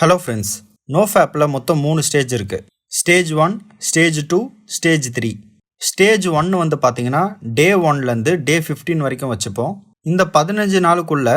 Hello friends நோஃபேப்பில் மொத்தம் மூணு stage இருக்குது stage one stage two stage three stage ஒன்று வந்து பார்த்தீங்கன்னா டே ஒன்லேருந்து டே ஃபிஃப்டீன் வரைக்கும் வச்சுப்போம். இந்த பதினஞ்சு நாளுக்குள்ள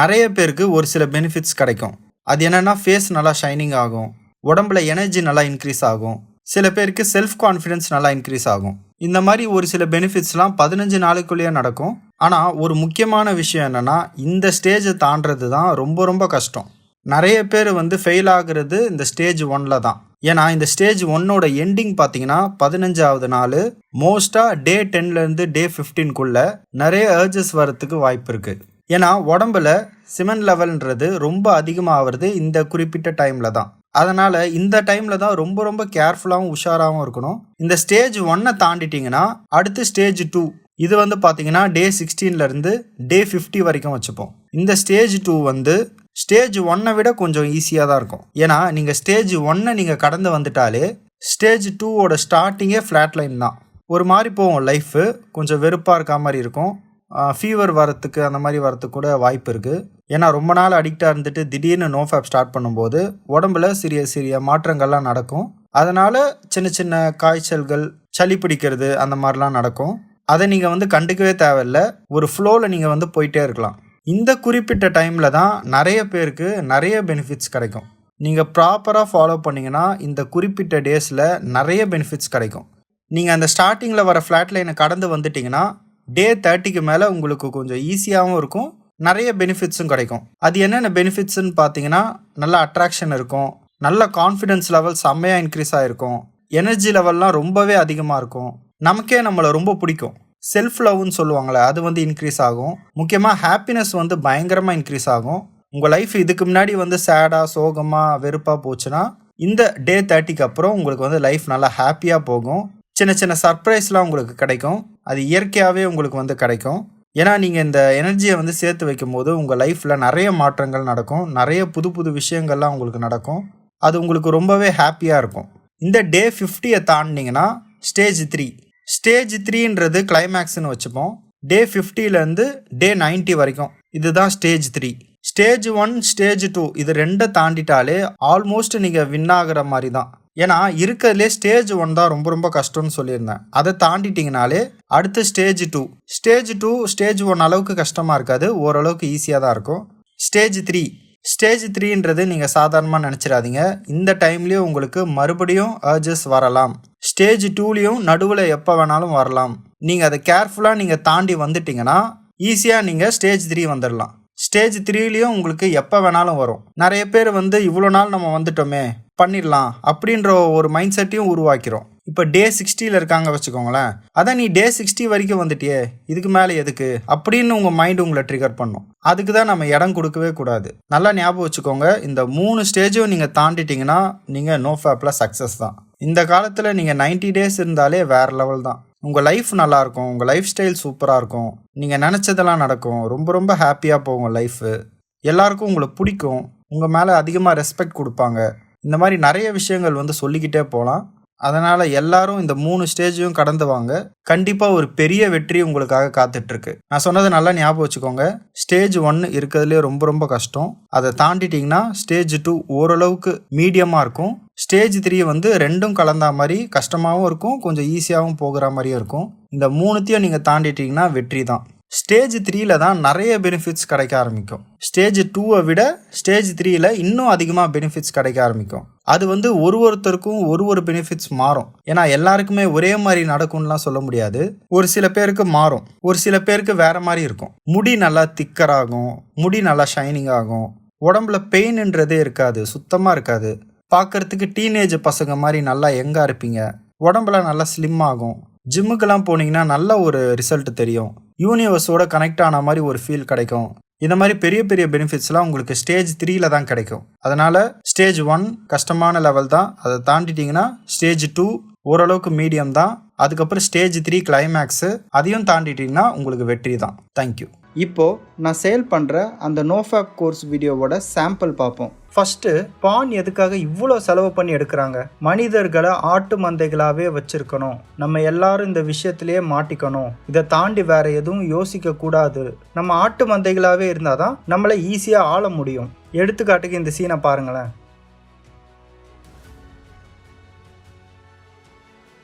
நிறைய பேருக்கு ஒரு சில பெனிஃபிட்ஸ் கிடைக்கும். அது என்னென்னா ஃபேஸ் நல்லா ஷைனிங் ஆகும். உடம்புல எனர்ஜி நல்லா இன்க்ரீஸ் ஆகும். சில பேருக்கு செல்ஃப் கான்ஃபிடென்ஸ் நல்லா இன்க்ரீஸ் ஆகும். இந்த மாதிரி ஒரு சில பெனிஃபிட்ஸ்லாம் பதினஞ்சு நாளுக்குள்ளேயே நடக்கும். ஆனால் ஒரு முக்கியமான விஷயம் என்னென்னா இந்த ஸ்டேஜை தாண்டது தான் ரொம்ப ரொம்ப கஷ்டம். நிறைய பேர் வந்து ஃபெயில் ஆகுறது இந்த ஸ்டேஜ் ஒன்ல தான். ஏன்னா இந்த ஸ்டேஜ் ஒன்னோட எண்டிங் பார்த்தீங்கன்னா பதினஞ்சாவது நாள் மோஸ்ட்டாக டே டென்லேருந்து டே ஃபிஃப்டீன்குள்ள நிறைய ஏர்ஜஸ் வரத்துக்கு வாய்ப்பு இருக்கு. ஏன்னா உடம்புல சிமெண்ட் லெவல்ன்றது ரொம்ப அதிகமாகிறது இந்த குறிப்பிட்ட டைமில் தான். அதனால் இந்த டைமில் தான் ரொம்ப ரொம்ப கேர்ஃபுல்லாகவும் உஷாராகவும் இருக்கணும். இந்த ஸ்டேஜ் ஒன்னை தாண்டிட்டிங்கன்னா அடுத்து ஸ்டேஜ் டூ இது வந்து பார்த்தீங்கன்னா டே சிக்ஸ்டீன்லேருந்து டே ஃபிஃப்டி வரைக்கும் வச்சுப்போம். இந்த ஸ்டேஜ் டூ வந்து ஸ்டேஜ் ஒன்னை விட கொஞ்சம் ஈஸியாக தான் இருக்கும். ஏன்னா நீங்கள் ஸ்டேஜ் ஒன்னை நீங்கள் கடந்து வந்துட்டாலே ஸ்டேஜ் டூவோட ஸ்டார்டிங்கே ஃப்ளாட் லைன் தான். ஒரு மாதிரி போகும் லைஃபு கொஞ்சம் வெறுப்பாக இருக்க மாதிரி இருக்கும். ஃபீவர் வரத்துக்கு அந்த மாதிரி வரத்துக்கு கூட வாய்ப்பு இருக்குது ஏன்னா ரொம்ப நாள் அடிக்டாக இருந்துட்டு திடீர்னு நோஃபேப் ஸ்டார்ட் பண்ணும்போது உடம்புல சிறிய சிறிய மாற்றங்கள்லாம் நடக்கும். அதனால் சின்ன சின்ன காய்ச்சல்கள் சளி பிடிக்கிறது அந்த மாதிரிலாம் நடக்கும். அதை நீங்கள் வந்து கண்டுக்கவே தேவையில்ல. ஒரு ஃப்ளோவில் நீங்கள் வந்து போயிட்டே இருக்கலாம். இந்த குறிப்பிட்ட டைமில் தான் நிறைய பேருக்கு நிறைய பெனிஃபிட்ஸ் கிடைக்கும். நீங்கள் ப்ராப்பராக ஃபாலோ பண்ணிங்கன்னா இந்த குறிப்பிட்ட டேஸில் நிறைய பெனிஃபிட்ஸ் கிடைக்கும். நீங்கள் அந்த ஸ்டார்டிங்கில் வர ஃப்ளாட் லைனை கடந்து வந்துட்டிங்கன்னா டே தேர்ட்டிக்கு மேலே உங்களுக்கு கொஞ்சம் ஈஸியாகவும் இருக்கும் நிறைய பெனிஃபிட்ஸும் கிடைக்கும். அது என்னென்ன பெனிஃபிட்ஸ்னு பார்த்தீங்கன்னா நல்ல அட்ராக்ஷன் இருக்கும் நல்ல கான்ஃபிடென்ஸ் லெவல் செம்மையாக இன்க்ரீஸ் ஆகிருக்கும் எனர்ஜி லெவல்லாம் ரொம்பவே அதிகமாக இருக்கும் நமக்கே நம்மளை ரொம்ப பிடிக்கும். செல்ஃப் லவ்னு சொல்லுவாங்களே அது வந்து இன்க்ரீஸ் ஆகும். முக்கியமாக ஹாப்பினஸ் வந்து பயங்கரமாக இன்க்ரீஸ் ஆகும். உங்கள் லைஃப் இதுக்கு முன்னாடி வந்து சேடாக சோகமாக வெறுப்பாக போச்சுன்னா இந்த டே தேர்ட்டிக்கு அப்புறம் உங்களுக்கு வந்து லைஃப் நல்லா ஹாப்பியாக போகும். சின்ன சின்ன சர்ப்ரைஸ்லாம் உங்களுக்கு கிடைக்கும். அது இயற்கையாகவே உங்களுக்கு வந்து கிடைக்கும். ஏன்னா நீங்கள் இந்த எனர்ஜியை வந்து சேர்த்து வைக்கும் போது உங்கள் லைஃப்பில் நிறைய மாற்றங்கள் நடக்கும். நிறைய புது புது விஷயங்கள்லாம் உங்களுக்கு நடக்கும். அது உங்களுக்கு ரொம்பவே ஹாப்பியாக இருக்கும். இந்த டே ஃபிஃப்டியை தாண்டினீங்கன்னா ஸ்டேஜ் த்ரீ ஸ்டேஜ் த்ரீன்றது கிளைமேக்ஸ்னு வச்சுப்போம். டே ஃபிஃப்டிலேருந்து டே 90 வரைக்கும். இதுதான் stage three. Stage one stage two இது ரெண்டை தாண்டிட்டாலே ஆல்மோஸ்ட் நீங்கள் வின் ஆகிற மாதிரி தான் ஏன்னா இருக்கிறதுலே ஸ்டேஜ் ஒன் தான் ரொம்ப ரொம்ப கஷ்டம்னு சொல்லியிருந்தேன். அதை தாண்டிட்டிங்கனாலே அடுத்து stage two. Stage two stage one அளவுக்கு கஷ்டமாக இருக்காது. ஓரளவுக்கு ஈஸியாக தான் இருக்கும். Stage three. ஸ்டேஜ் த்ரீன்றது நீங்கள் சாதாரணமாக நினச்சிடாதீங்க. இந்த டைம்லேயே உங்களுக்கு மறுபடியும் அர்ஜஸ் வரலாம். ஸ்டேஜ் டூலேயும் நடுவில் எப்போ வேணாலும் வரலாம். நீங்கள் அதை கேர்ஃபுல்லாக நீங்கள் தாண்டி வந்துட்டீங்கன்னா ஈஸியாக நீங்கள் ஸ்டேஜ் த்ரீ வந்துடலாம் ஸ்டேஜ் த்ரீலேயும் உங்களுக்கு எப்போ வேணாலும் வரும். நிறைய பேர் வந்து இவ்வளோ நாள் நம்ம வந்துட்டோமே பண்ணிடலாம் அப்படின்ற ஒரு மைண்ட் செட்டையும் உருவாக்கிறோம். இப்போ டே சிக்ஸ்டியில் இருக்காங்க வச்சுக்கோங்களேன். அதான் நீ டே சிக்ஸ்டி வரைக்கும் வந்துட்டியே இதுக்கு மேலே எதுக்கு? அப்படின்னு உங்கள் மைண்டு உங்களை ட்ரிகர் பண்ணும். அதுக்கு தான் நம்ம இடம் கொடுக்கவே கூடாது. நல்லா ஞாபகம் வச்சுக்கோங்க இந்த மூணு ஸ்டேஜும் நீங்கள் தாண்டிட்டீங்கன்னா நீங்கள் நோ ஃபேப்பில் சக்ஸஸ் தான். இந்த காலத்தில் நீங்கள் 90 டேஸ் இருந்தாலே வேறு லெவல் தான். உங்கள் லைஃப் நல்லாயிருக்கும் உங்கள் லைஃப் ஸ்டைல் சூப்பராக இருக்கும். நீங்கள் நினச்சதெல்லாம் நடக்கும். ரொம்ப ரொம்ப ஹாப்பியாக போகும் லைஃபு எல்லாருக்கும் உங்களை பிடிக்கும். உங்கள் மேலே அதிகமாக ரெஸ்பெக்ட் கொடுப்பாங்க. இந்த மாதிரி நிறைய விஷயங்கள் வந்து சொல்லிக்கிட்டே போகலாம். அதனால் எல்லாரும் இந்த மூணு ஸ்டேஜையும் கடந்து வாங்க. கண்டிப்பாக ஒரு பெரிய வெற்றி உங்களுக்காக காத்துட்ருக்கு. நான் சொன்னதை நல்லா ஞாபகம் வச்சுக்கோங்க. ஸ்டேஜ் ஒன்று இருக்கிறதுலே ரொம்ப ரொம்ப கஷ்டம். அதை தாண்டிட்டிங்கன்னா ஸ்டேஜ் டூ ஓரளவுக்கு மீடியமாக இருக்கும். ஸ்டேஜ் த்ரீ வந்து ரெண்டும் கலந்தா மாதிரி கஷ்டமாகவும் இருக்கும். கொஞ்சம் ஈஸியாகவும் போகிற மாதிரியும் இருக்கும். இந்த மூணுத்தையும் நீங்கள் தாண்டிட்டீங்கன்னா வெற்றி தான். ஸ்டேஜ் த்ரீல தான் நிறைய பெனிஃபிட்ஸ் கிடைக்க ஆரம்பிக்கும். ஸ்டேஜ் டூவை விட ஸ்டேஜ் த்ரீல இன்னும் அதிகமாக பெனிஃபிட்ஸ் கிடைக்க ஆரம்பிக்கும். அது வந்து ஒரு ஒருத்தருக்கும் ஒரு ஒரு பெனிஃபிட்ஸ் மாறும். ஏன்னா எல்லாருக்குமே ஒரே மாதிரி நடக்கும்லாம் சொல்ல முடியாது. ஒரு சில பேருக்கு மாறும். ஒரு சில பேருக்கு வேற மாதிரி இருக்கும். முடி நல்லா திக்கராகும் முடி நல்லா ஷைனிங் ஆகும். உடம்புல பெயின்ன்றதே இருக்காது. சுத்தமாக இருக்காது. பார்க்கறதுக்கு டீனேஜ் பசங்க மாதிரி நல்லா எங்காக இருப்பீங்க. உடம்புல நல்லா ஸ்லிம் ஆகும். ஜிம்முக்கெல்லாம் போனீங்கன்னா நல்ல ஒரு ரிசல்ட் தெரியும். யூனிவர்ஸோட கனெக்ட் ஆன மாதிரி ஒரு ஃபீல் கிடைக்கும். இந்த மாதிரி பெரிய பெரிய பெனிஃபிட்ஸ்லாம் உங்களுக்கு ஸ்டேஜ் த்ரீல தான் கிடைக்கும். அதனால ஸ்டேஜ் ஒன் கஷ்டமான லெவல் தான். அதை தாண்டிட்டீங்கன்னா ஸ்டேஜ் டூ ஓரளவுக்கு மீடியம் தான். அதுக்கப்புறம் ஸ்டேஜ் த்ரீ கிளைமேக்ஸு அதையும் தாண்டிட்டீங்கன்னா உங்களுக்கு வெற்றி தான். தேங்க்யூ இப்போ நான் சேல் பண்ணுற அந்த நோஃபேப் கோர்ஸ் வீடியோவோட சாம்பிள் பார்ப்போம். ஃபஸ்ட்டு பான் எதுக்காக இவ்வளோ செலவு பண்ணி எடுக்கிறாங்க? மனிதர்களை ஆட்டு மந்தைகளாகவே வச்சுருக்கணும். நம்ம எல்லாரும் இந்த விஷயத்திலேயே மாட்டிக்கணும். இதை தாண்டி வேற எதுவும் யோசிக்க கூடாது. நம்ம ஆட்டு மந்தைகளாகவே இருந்தால் தான் நம்மளை ஈஸியாக ஆள முடியும். எடுத்துக்காட்டுக்கு இந்த சீனை பாருங்களேன்.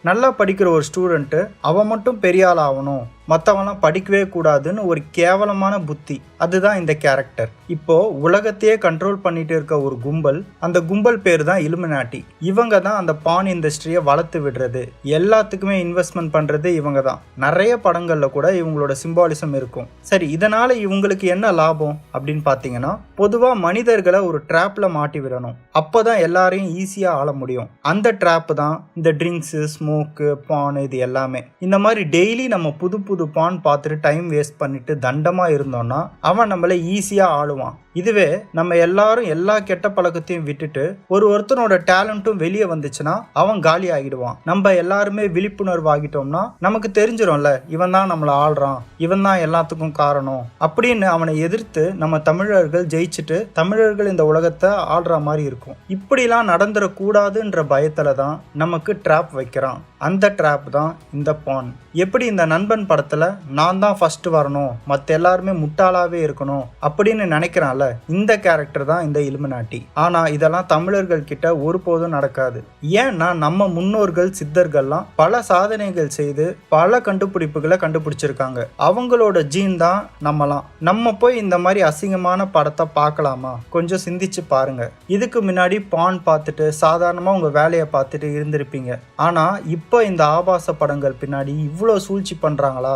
நல்லா படிக்கிற ஒரு ஸ்டூடெண்ட்டு அவன் மட்டும் பெரிய ஆள் ஆகணும். மற்றவன்லாம் படிக்கவே கூடாதுன்னு ஒரு கேவலமான புத்தி. அதுதான் இந்த கேரக்டர் இப்போ உலகத்தையே கண்ட்ரோல் பண்ணிட்டு இருக்க ஒரு கும்பல் அந்த கும்பல் பேர் தான் இலுமினாட்டி இவங்க தான் அந்த பான் இண்டஸ்ட்ரியை வளர்த்து விடுறது. எல்லாத்துக்குமே இன்வெஸ்ட்மெண்ட் பண்றது இவங்க தான். நிறைய படங்கள்ல கூட இவங்களோட சிம்பாலிசம் இருக்கும். சரி இதனால இவங்களுக்கு என்ன லாபம் அப்படின்னு பார்த்தீங்கன்னா பொதுவா மனிதர்களை ஒரு ட்ராப்ல மாட்டி விடணும். அப்போதான் எல்லாரையும் ஈஸியா ஆள முடியும். அந்த ட்ராப் தான் இந்த ட்ரிங்க்ஸு ஸ்மோக்கு பான் இது எல்லாமே. இந்த மாதிரி டெய்லி நம்ம புது புது பான் பார்த்துட்டு டைம் வேஸ்ட் பண்ணிட்டு தண்டமாக இருந்தோம்னா அவன் நம்மளை ஈஸியாக ஆளுவான். இதுவே நம்ம எல்லாரும் எல்லா கெட்ட பழக்கத்தையும் விட்டுட்டு ஒரு ஒருத்தனோட டேலண்ட்டும் வெளியே வந்துச்சுன்னா அவன் காலி ஆகிடுவான். நம்ம எல்லாருமே விழிப்புணர்வு ஆகிட்டோம்னா நமக்கு தெரிஞ்சிடும்ல இவன் தான் நம்மளை ஆள்றான் இவன் தான் எல்லாத்துக்கும் காரணம் அப்படின்னு அவனை எதிர்த்து நம்ம தமிழர்கள் ஜெயிச்சுட்டு தமிழர்கள் இந்த உலகத்தை ஆள்ற மாதிரி இருக்கும். இப்படிலாம் நடந்துடக்கூடாதுன்ற பயத்துல தான் நமக்கு ட்ராப் வைக்கிறான். அந்த ட்ராப் தான் இந்த பான். எப்படி இந்த நண்பன் படத்தை படத்துல நான் தான் ஃபஸ்ட்டு வரணும் மற்ற எல்லாருமே முட்டாளாவே இருக்கணும் அப்படின்னு நினைக்கிறான்ல இந்த கேரக்டர் தான் இந்த இலுமினாட்டி. ஆனால் இதெல்லாம் தமிழர்கள் கிட்ட ஒருபோதும் நடக்காது. ஏன்னா நம்ம முன்னோர்கள் சித்தர்கள்லாம் பல சாதனைகள் செய்து பல கண்டுபிடிப்புகளை கண்டுபிடிச்சிருக்காங்க. அவங்களோட ஜீன் தான் நம்மலாம். நம்ம போய் இந்த மாதிரி அசிங்கமான படத்தை பார்க்கலாமா? கொஞ்சம் சிந்திச்சு பாருங்க. இதுக்கு முன்னாடி பான் பார்த்துட்டு சாதாரணமாக உங்கள் வேலையை பார்த்துட்டு இருந்திருப்பீங்க. ஆனால் இப்போ இந்த ஆபாச படங்கள் பின்னாடி இவ்வளோ சூழ்ச்சி பண்ணுறாங்களா